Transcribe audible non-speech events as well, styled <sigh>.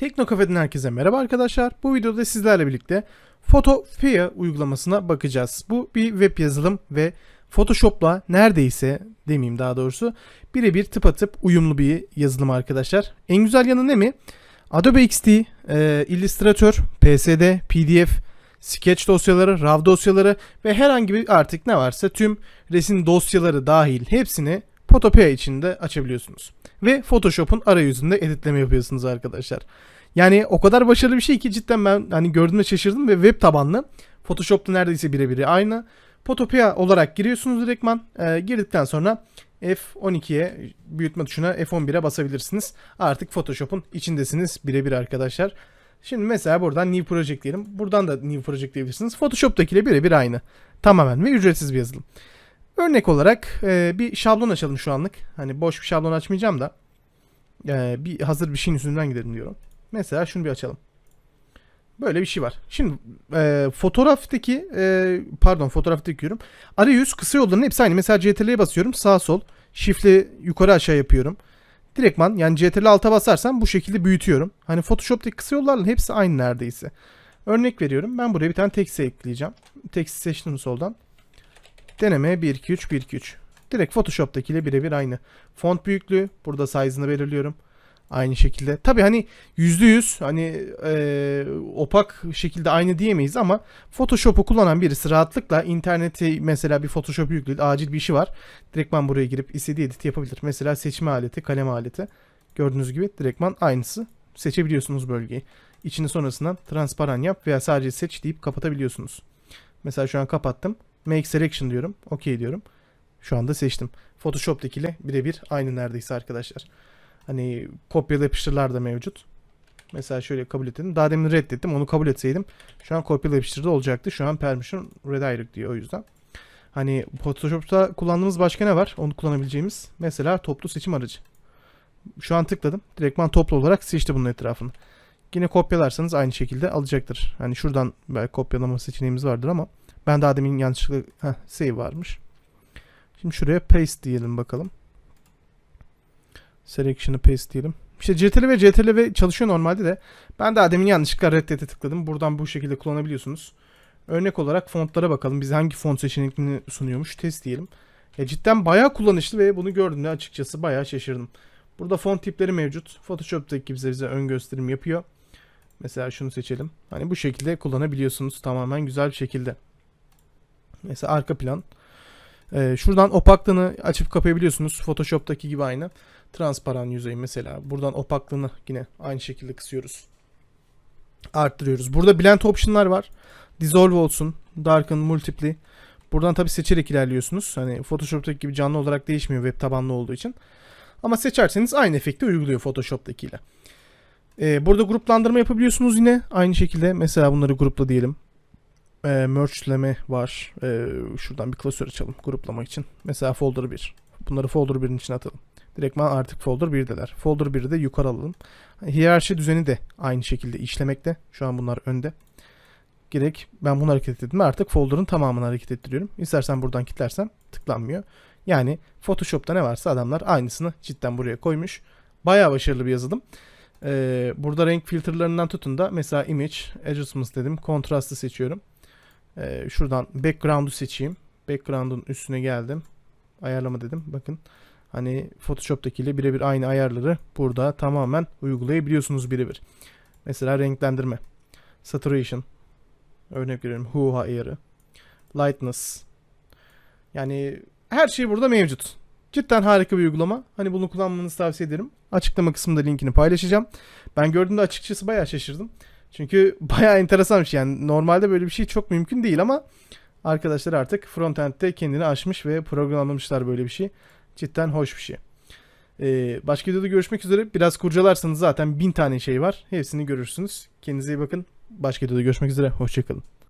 Tekno Kafe'den herkese merhaba arkadaşlar. Bu videoda sizlerle birlikte Photopea uygulamasına bakacağız. Bu bir web yazılım ve Photoshop'la neredeyse demeyeyim daha doğrusu birebir tıpatıp uyumlu bir yazılım arkadaşlar. En güzel yanı ne mi? Adobe XD, e, Illustrator, PSD, PDF, Sketch dosyaları, RAW dosyaları ve herhangi bir artık ne varsa tüm resim dosyaları dahil hepsini Photopea içinde açabiliyorsunuz. Ve Photoshop'un arayüzünde editleme yapıyorsunuz arkadaşlar. Yani o kadar başarılı bir şey ki cidden ben hani gördüğümde şaşırdım ve web tabanlı. Photoshop'ta neredeyse birebir aynı. Photopea olarak giriyorsunuz direktman. Ee, girdikten sonra F12'ye büyütme tuşuna F11'e basabilirsiniz. Artık Photoshop'un içindesiniz birebir arkadaşlar. Şimdi mesela buradan New Project diyelim. Buradan da New Project diyebilirsiniz. Photoshop'takiyle birebir aynı. Tamamen ve ücretsiz bir yazılım. Örnek olarak e, bir şablon açalım şu anlık. Hani boş bir şablon açmayacağım da. e, bir hazır bir şeyin üstünden gidelim diyorum. Mesela şunu bir açalım. Böyle bir şey var. Şimdi e, fotoğraftaki e, pardon fotoğraftaki diyorum. Arayüz kısa yolların hepsi aynı. Mesela CTRL'ye basıyorum sağ sol. Shift'le yukarı aşağı yapıyorum. Direktman yani CTRL alta basarsam bu şekilde büyütüyorum. Hani Photoshop'taki kısa yolların hepsi aynı neredeyse. Örnek veriyorum. Ben buraya bir tane text ekleyeceğim. Text seçtim soldan. Deneme 1 2 3 1 2 3. Direkt Photoshop'takiyle birebir aynı. Font büyüklüğü burada size'ını belirliyorum. Aynı şekilde. Tabi hani %100 hani e, opak şekilde aynı diyemeyiz ama Photoshop'u kullanan birisi rahatlıkla internete mesela bir Photoshop yükledi acil bir işi var. Direktman buraya girip istediği edit yapabilir. Mesela seçme aleti, kalem aleti. Gördüğünüz gibi direktman aynısı. Seçebiliyorsunuz bölgeyi. İçini sonrasında transparan yap veya sadece seç deyip kapatabiliyorsunuz. Mesela şu an kapattım. Make selection diyorum. OK diyorum. Şu anda seçtim. Photoshop'takiyle birebir aynı neredeyse arkadaşlar. Hani kopyala yapıştırlar da mevcut. Mesela şöyle kabul ettim. Daha demin reddettim. Onu kabul etseydim şu an kopyala yapıştırda olacaktı. Şu an permission redirect diyor o yüzden. Hani Photoshop'ta kullandığımız başka ne var? Onu kullanabileceğimiz. Mesela toplu seçim aracı. Şu an tıkladım. Direktman toplu olarak seçti bunun etrafını. Yine kopyalarsanız aynı şekilde alacaktır. Hani şuradan belki kopyalama seçeneğimiz vardır ama ben daha demin yanlışlıkla heh, save varmış. Şimdi şuraya paste diyelim bakalım. Selection'ı paste diyelim. İşte CTRL ve CTRL ve çalışıyor normalde de. Ben daha demin yanlışlıkla reddete tıkladım. Buradan bu şekilde kullanabiliyorsunuz. Örnek olarak fontlara bakalım. Bize hangi font seçeneklerini sunuyormuş. Test diyelim. Ya cidden bayağı kullanışlı ve bunu gördüğümde açıkçası bayağı şaşırdım. Burada font tipleri mevcut. Photoshop'taki bize bize ön gösterim yapıyor. Mesela şunu seçelim. Hani bu şekilde kullanabiliyorsunuz tamamen güzel bir şekilde. Mesela arka plan. Ee, şuradan opaklığını açıp kapayabiliyorsunuz. Photoshop'taki gibi aynı. Transparan yüzey mesela. Buradan opaklığını yine aynı şekilde kısıyoruz. Arttırıyoruz. Burada blend option'lar var. Dissolve olsun. Darken, multiply. Buradan tabi seçerek ilerliyorsunuz. Hani Photoshop'taki gibi canlı olarak değişmiyor web tabanlı olduğu için. Ama seçerseniz aynı efekti uyguluyor Photoshop'takiyle. Ee, burada gruplandırma yapabiliyorsunuz yine. Aynı şekilde mesela bunları grupla diyelim. Ee, mergeleme var. Ee, şuradan bir klasör açalım gruplamak için. Mesela folder 1. Bunları folder 1'in içine atalım. Direktman artık folder 1'deler. Folder 1'i de yukarı alalım. Hiyerarşi düzeni de aynı şekilde işlemekte. Şu an bunlar önde. Gerek ben bunu hareket ettim artık folder'ın tamamını hareket ettiriyorum. İstersen buradan kilitlersem tıklanmıyor. Yani Photoshop'ta ne varsa adamlar aynısını cidden buraya koymuş. Bayağı başarılı bir yazılım. Ee, burada renk filtrelerinden tutun da mesela image adjustments dedim. Kontrastı seçiyorum. Ee, şuradan background'u seçeyim. Background'un üstüne geldim. Ayarlama dedim. Bakın hani Photoshop'takiyle birebir aynı ayarları burada tamamen uygulayabiliyorsunuz birebir. Mesela renklendirme. Saturation. Örnek veriyorum. Hue ayarı. Lightness. Yani her şey burada mevcut. Cidden harika bir uygulama. Hani bunu kullanmanızı tavsiye ederim. Açıklama kısmında linkini paylaşacağım. Ben gördüğümde açıkçası bayağı şaşırdım. Çünkü <laughs> bayağı enteresan bir şey. Yani normalde böyle bir şey çok mümkün değil ama arkadaşlar artık frontend'de kendini aşmış ve programlamışlar böyle bir şey. Cidden hoş bir şey. Ee, başka videoda görüşmek üzere. Biraz kurcalarsanız zaten bin tane şey var. Hepsini görürsünüz. Kendinize iyi bakın. Başka videoda görüşmek üzere. Hoşçakalın.